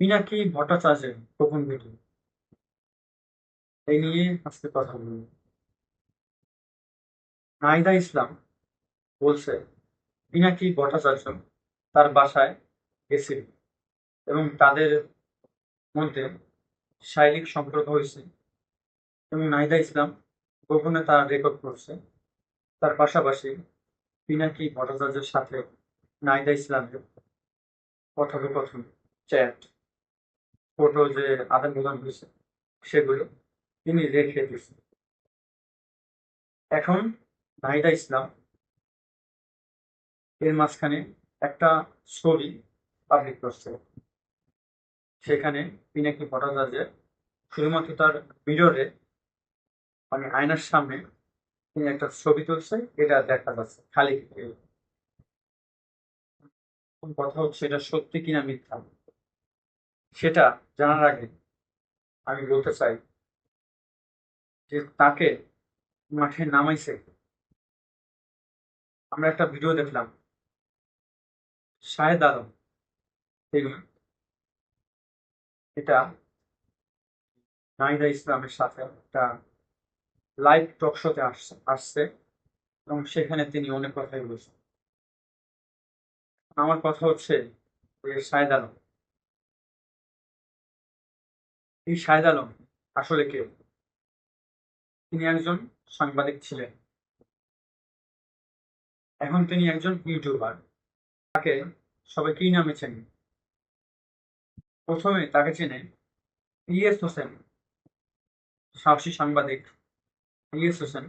পিনাকি ভট্টাচার্যের গোপন ভিডিও এই নিয়ে আজকে কথা বলব। নাহিদা ইসলাম বলছে পিনাকি ভট্টাচার্য তার বাসায় গেছিল এবং তাদের মধ্যে শারীরিক সম্পর্ক হয়েছে এবং নাইদা ইসলাম গোপনে তার রেকর্ড করছে। তার পাশাপাশি পিনাকি ভট্টাচার্যের সাথে নাহিদা ইসলামের কথোপকথন, চ্যাট। ফটো যে আদান প্রদান হয়েছে সেগুলো তিনি রেখে দিয়েছেন। এখন নাহিদা ইসলাম এর মাঝখানে একটা ছবি পাবলিক করছে। সেখানে তিনি পিনাকি ভট্টাচার্যের শুধুমাত্র তার ভিডিওরে মানে আয়নার সামনে তিনি একটা ছবি তুলছে, এটা দেখা যাচ্ছে খালি। কথা হচ্ছে, এটা সত্যি কিনা মিথ্যা? সেটা জানার আগে আমি বলতে চাই যে তাকে মাঠে নামাইছে। আমরা একটা ভিডিও দেখলাম। শাহেদ আলম এটা নাহিদা ইসলামের সাথে একটা লাইভ টক শোতে আসছে এবং সেখানে তিনি অনেক কথাই বলেছেন। আমার কথা হচ্ছে শাহেদ আলম এই শাহেদ আলম আসলে কে? তিনি একজন সাংবাদিক ছিলেন। এখন তিনি একজন ইউটিউবার। তাকে সবাই কি নামে চেনে? প্রথমে তাকে চেনে ইএস হোসেন, সাহসী সাংবাদিক ইএস হোসেন।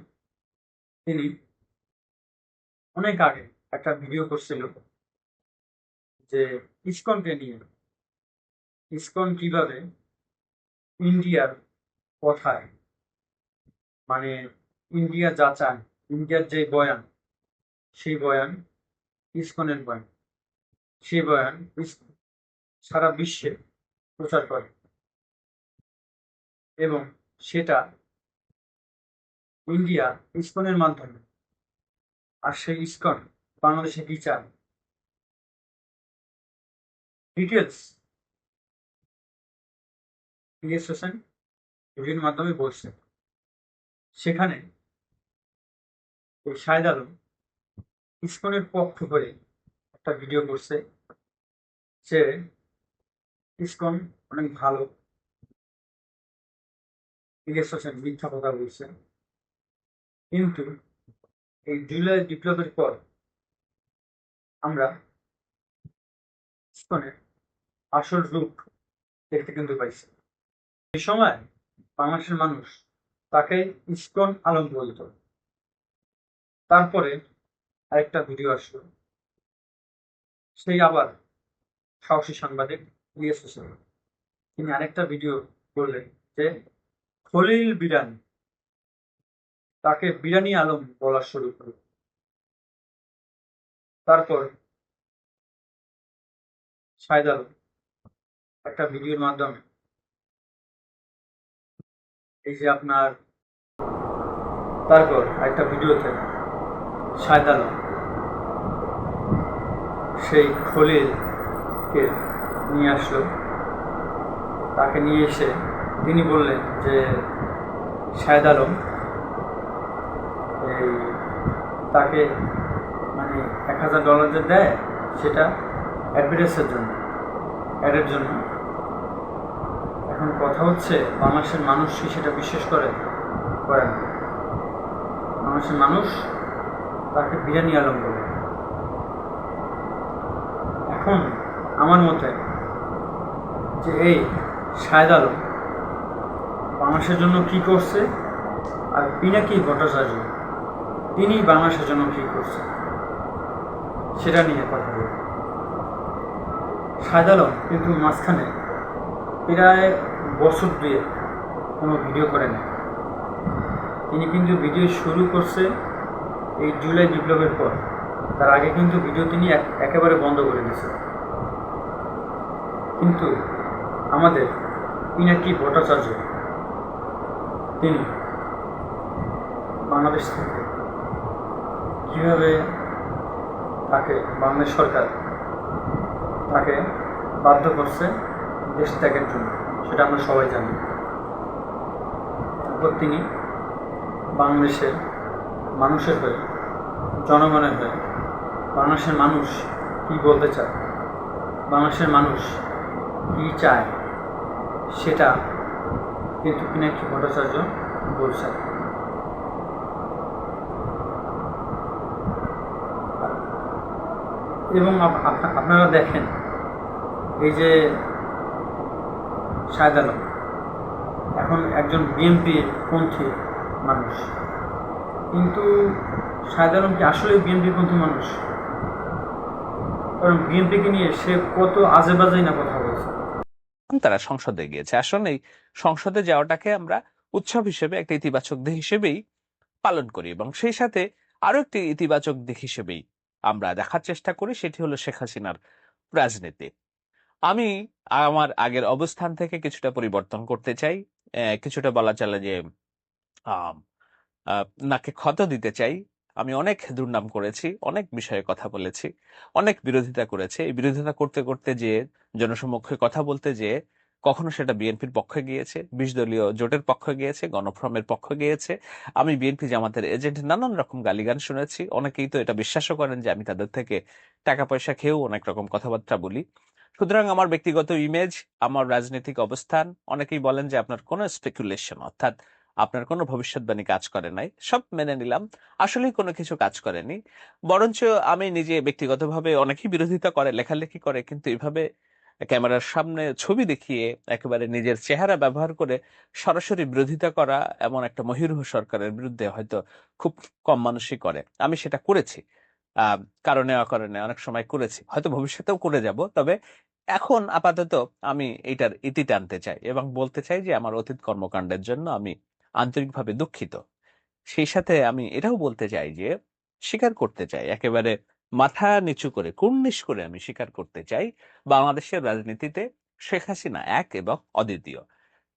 তিনি অনেক আগে একটা ভিডিও করছিল যে ইসকনকে নিয়ে, ইসকন কীভাবে ইন্ডিয়ার কথায় মানে ইন্ডিয়া যা চায়, ইন্ডিয়ার যে বয়ান, সেই বয়ান, ইসকনের বয়ান, সেই বয়ান সারা বিশ্বে প্রচার করে। এবং সেটা ইন্ডিয়া ইসকনের মাধ্যমে। আর সেই ইসকন বাংলাদেশে কি চায়? ডিটেলস হোসেন ভিডিওর মাধ্যমে বলছে সেখানে ওই শাহেদ আলম ইসকনের পক্ষ করে একটা ভিডিও করছে যে ইসকন অনেক ভালো। হোসেন মিথ্যা কথা বলছে। কিন্তু এই জুলাই বিপ্লবের পর আমরা ইসকনের আসল রূপ দেখতে কিন্তু পাইছি। এই সময় বাংলাদেশের মানুষ তাকে ইসকন আলম বলতো তারপরে আরেকটা ভিডিও আসলো। সেই আবার সাহসী সাংবাদিক হোসেন। তিনি আরেকটা ভিডিও করলেন যে খলিল বিরানি তাকে বিরানি আলম বলা শুরু করল। তারপর শাহেদ আলম একটা ভিডিওর মাধ্যমে এই যে আপনার, তারপর একটা ভিডিওতে আলম সেই খলিলকে নিয়ে আসলো। তাকে নিয়ে এসে তিনি বললেন যে শাহেদ আলম, এই তাকে মানে এক হাজার ডলার যে দেয়, সেটা অ্যাডভার্টাইসের জন্য অ্যাডের জন্য কথা হচ্ছে, বাংলাদেশের মানুষ কি সেটা বিশ্বাস করে? করে না বাংলাদেশের মানুষ তাকে বিরিয়ানি আলম বলে। এখন আমার মতে যে এই শাহেদ আলম বাংলাদেশের জন্য কি করছে আর পিনাকি ভট্টাচার্য তিনি বাংলাদেশের জন্য কি করছে, সেটা নিয়ে কথা বলব। শাহেদ আলম কিন্তু মাঝখানে প্রায় দুয়ে কোনো ভিডিও করে না তিনি কিন্তু ভিডিও শুরু করছে এই জুলাই বিপ্লবের পর। তার আগে কিন্তু ভিডিও তিনি এক- একেবারে বন্ধ করে দিয়েছে। কিন্তু আমাদের পিনাকি ভট্টাচার্য, তিনি বাংলাদেশ থেকে কীভাবে তাকে বাংলাদেশ সরকার তাকে বাধ্য করছে দেশ ত্যাগের জন্য? সেটা আমরা সবাই জানি। তারপর তিনি বাংলাদেশের মানুষের হয়ে, জনগণের হয়ে বাংলাদেশের মানুষ কি বলতে চায়? বাংলাদেশের মানুষ কি চায়? সেটা কিন্তু পিনাক্ষী ভট্টাচার্য বলছেন। এবং আপ- আপ- আপনারা দেখেন, এই যে শাহেদ এখন একজন বিএনপি পন্থী মানুষ। কিন্তু শাহেদ আলম কি আসলে বিএনপি পন্থী মানুষ? কারণ বিএনপিকে নিয়ে সে কত আজে বাজেই না কথা বলছে। তারা সংসদে গিয়েছে। আসলে সংসদে যাওয়াটাকে আমরা উৎসব হিসেবে একটা ইতিবাচক দিক হিসেবেই পালন করি এবং সেই সাথে আরও একটি ইতিবাচক দিক হিসেবেই আমরা দেখার চেষ্টা করি, সেটি হলো শেখ হাসিনার রাজনীতি। আমি আমার আগের অবস্থান থেকে কিছুটা পরিবর্তন করতে চাই কিছুটা বলা চলে যে নাকে ক্ষত দিতে চাই। আমি অনেক দুর্নাম করেছি, অনেক বিষয়ে কথা বলেছি, অনেক বিরোধিতা করেছি। এই বিরোধিতা করতে করতে যে, জনসমক্ষে কথা বলতে যে, কখনো সেটা বিএনপির পক্ষে গিয়েছে, বিশ দলীয় জোটের পক্ষে গিয়েছে, গণফ্রমের পক্ষে গিয়েছে। আমি বিএনপি জামাতের এজেন্ট, নানান রকম গালিগান শুনেছি। অনেকেই তো এটা বিশ্বাসও করেন যে, আমি তাদের থেকে টাকা পয়সা খেয়েও অনেক রকম কথাবার্তা বলি। সুতরাং আমার ব্যক্তিগত ইমেজ আমার রাজনৈতিক অবস্থান, অনেকেই বলেন যে আপনার কোনো স্পেকুলেশন অর্থাৎ আপনার কোনো ভবিষ্যৎবাণী কাজ করে নাই, সব মেনে নিলাম, আসলেই কোনো কিছু কাজ করেনি। বরঞ্চ আমি নিজে ব্যক্তিগতভাবে অনেকেই বিরোধিতা করে, লেখালেখি করে, কিন্তু এভাবে ক্যামেরার সামনে ছবি দেখিয়ে, একেবারে নিজের চেহারা ব্যবহার করে সরাসরি বিরোধিতা করা এমন একটা মহিরুহ সরকারের বিরুদ্ধে হয়তো খুব কম মানুষই করে। আমি সেটা করেছি। আহ কারণে অকারণে অনেক সময় করেছি। হয়তো ভবিষ্যতেও করে যাব, তবে এখন আপাতত আমি এটার ইতি টানতে চাই এবং বলতে চাই যে আমার অতীত কর্মকাণ্ডের জন্য আমি আন্তরিকভাবে দুঃখিত। সেই সাথে আমি এটাও বলতে চাই যে স্বীকার করতে চাই, একেবারে মাথা নিচু করে, কুর্নিশ করে আমি স্বীকার করতে চাই বাংলাদেশের রাজনীতিতে শেখ হাসিনা এক এবং অদ্বিতীয়।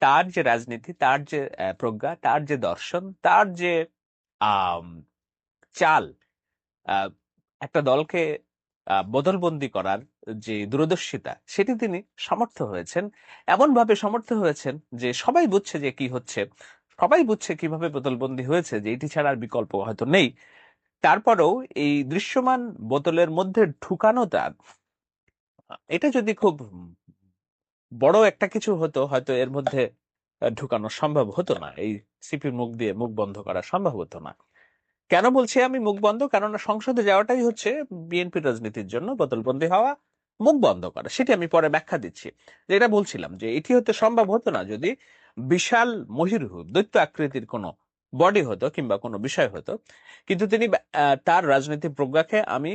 তার যে রাজনীতি, তার যে প্রজ্ঞা, তার যে দর্শন, তার যে চাল একটা দলকে বদলবন্দি করার যে দূরদর্শিতা, সেটি তিনি সমর্থ হয়েছেন। এমনভাবে সমর্থ হয়েছেন যে সবাই বুঝছে যে কি হচ্ছে, সবাই বুঝছে কীভাবে বোতলবন্দি হয়েছে, যে এটি ছাড়া আর বিকল্প হয়তো নেই। তারপরেও এই দৃশ্যমান বোতলের মধ্যে ঢুকানোটা এটা যদি খুব বড় একটা কিছু হতো, হয়তো এর মধ্যে ঢুকানো সম্ভব হতো না, এই সিপির মুখ দিয়ে মুখ বন্ধ করা সম্ভব হতো না। কেন বলছি আমি মুখ বন্ধ? কারণ সংসদে যাওয়াটাই হচ্ছে বিএনপি রাজনীতির জন্য বোতলবন্দি হওয়া, মুখ বন্ধ করা। সেটি আমি পরে ব্যাখ্যা দিচ্ছি। যেটা বলছিলাম যে এটি হতে সম্ভব হতো না যদি বিশাল মহিরুহ দৈত্য আকৃতির কোনো বডি হতো কিংবা কোনো বিষয় হতো। কিন্তু তিনি তার রাজনৈতিক প্রজ্ঞাকে আমি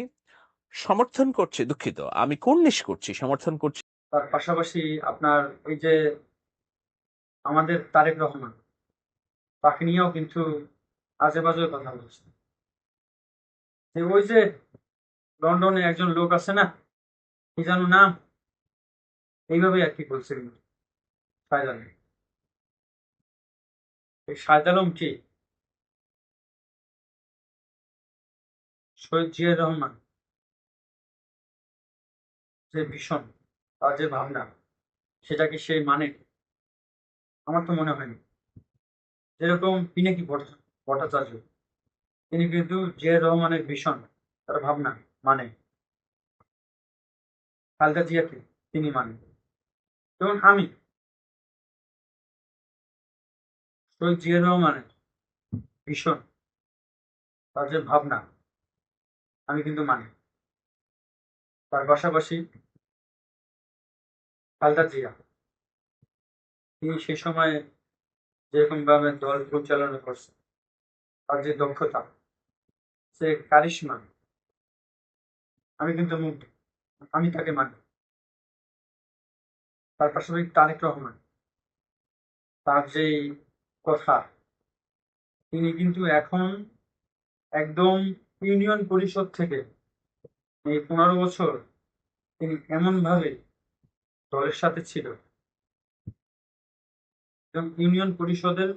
সমর্থন করছি, দুঃখিত। আমি কুর্নিশ করছি, সমর্থন করছি। তার পাশাপাশি আপনার এই যে আমাদের তারেক রহমান, তাকে নিয়েও কিন্তু বাজে কথা বলছে। ওই যে লন্ডনে একজন লোক আছে না? কি জানো নাম? এইভাবে আর কি বলছে শাহেদ আলম কি? শহীদ জিয়ার রহমান। যে ভীষণ, তার যে ভাবনা, সেটা কি সেই মানে? আমার তো মনে হয়নি যেরকম পিনাকি ভট্ট- ভট্টাচার্য তিনি কিন্তু জিয়া রহমানের ভীষণ, তার ভাবনা মানে। খালেদা জিয়াকে তিনি মানে। যেমন আমি। শহীদ জিয়া রহমানের ভীষণ, তার যে ভাবনা, আমি কিন্তু মানি। তার পাশাপাশি খালেদা জিয়া। তিনি সে সময় যেরকম ভাবে দল পরিচালনা করছে তার যে দক্ষতা, সে কারিশমা আমি কিন্তু মুগ্ধ, আমি তাকে মানি। তার পাশাপাশি তারেক রহমান, তার যে কথা, তিনি কিন্তু এখন একদম ইউনিয়ন পরিষদ থেকে এই পনেরো বছর তিনি এমন ভাবে দলের সাথে ছিল। ইউনিয়ন পরিষদের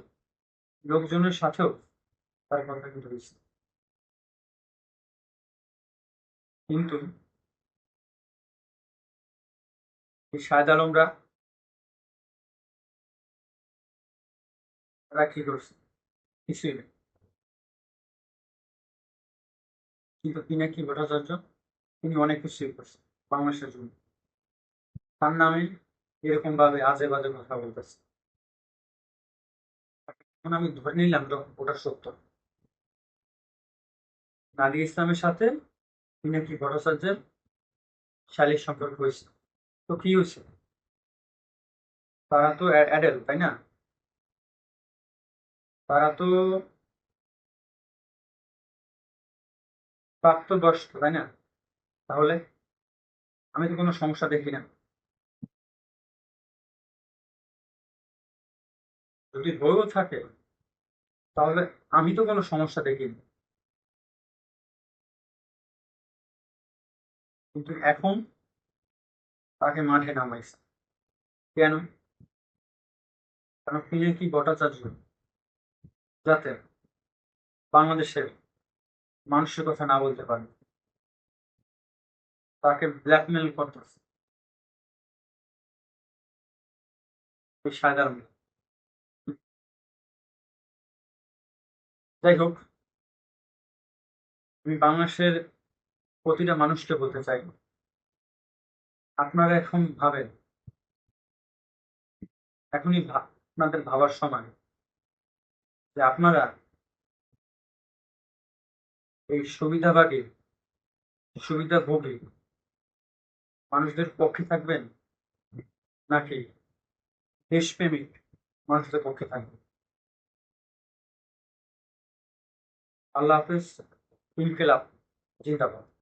লোকজনের সাথেও তার কথা কিন্তু হয়েছিল কিন্তু শাহেদ আলমরা তারা কি করছে? কিছুই নেই কিন্তু তিনি কি ভট্টাচার্য? তিনি অনেক কিছুই করছে বাংলাদেশের জন্য। তার নামে এরকম ভাবে আজে বাজে কথা বলতেছে। এখন আমি ধরে নিলাম যখন ওটা সত্য। নাদিয়া ইসলামের সাথে পিনাকি ভট্টাচার্যের শালীর সম্পর্ক হয়েছে তো কি হয়েছে? তারা তো অ্যাডেল তাই না? তারা তো প্রাপ্ত প্রাপ্তবয়স্ক, তাই না? তাহলে আমি তো কোনো সমস্যা দেখি না। যদি বইও থাকে, তাহলে আমি তো কোনো সমস্যা দেখি কিন্তু এখন তাকে মাঠে নামাইছে। কেন? কারণ কি ভট্টাচার্য? যাতে বাংলাদেশের মানুষের কথা না বলতে পারে। তাকে ব্ল্যাকমেল করতেছে। সাধারণ যাই হোক, আমি বাংলাদেশের প্রতিটা মানুষকে বলতে চাই। আপনারা এখন ভাবেন, এখনই আপনাদের ভাবার সময় যে আপনারা এই সুবিধাবাদী সুবিধাভোগী মানুষদের পক্ষে থাকবেন নাকি দেশপ্রেমিক মানুষদের পক্ষে থাকবেন? আল্লাহ হাফিজ, ইনকিলাব, জিন্দাবাদ।